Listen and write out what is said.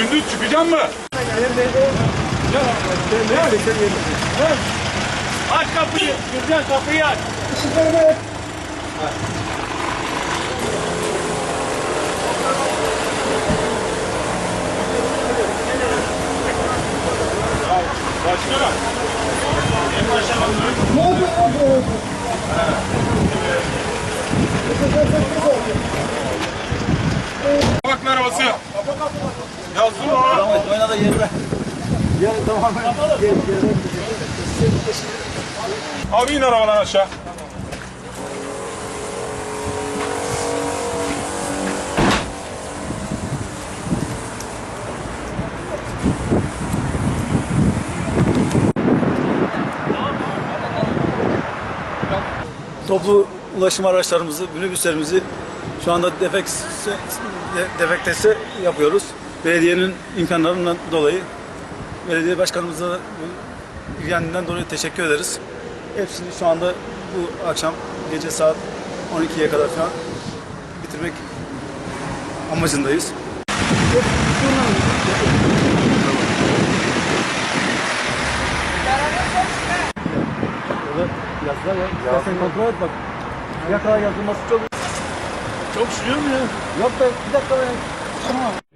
Gündüz çıkacak mı? Aç kapıyı. Gürcan kapıyı aç. Başkanım. En başkanım. Baklar Ona. Oyna da yerine. Yer tamamen yer, yerine Abi in arabadan aşağı. Toplu ulaşım araçlarımızı, minibüslerimizi şu anda defek, defektesi yapıyoruz. Belediyenin imkanlarından dolayı belediye başkanımıza bu ilgileninden dolayı teşekkür ederiz. Hepsini şu anda bu akşam gece saat 12'ye kadar falan bitirmek amacındayız. Yazılar var. İstersen kontrol et bak. Ne kadar yazılması çok... Çok sürüyor mu ya? Yok be bir dakika be. Tamam.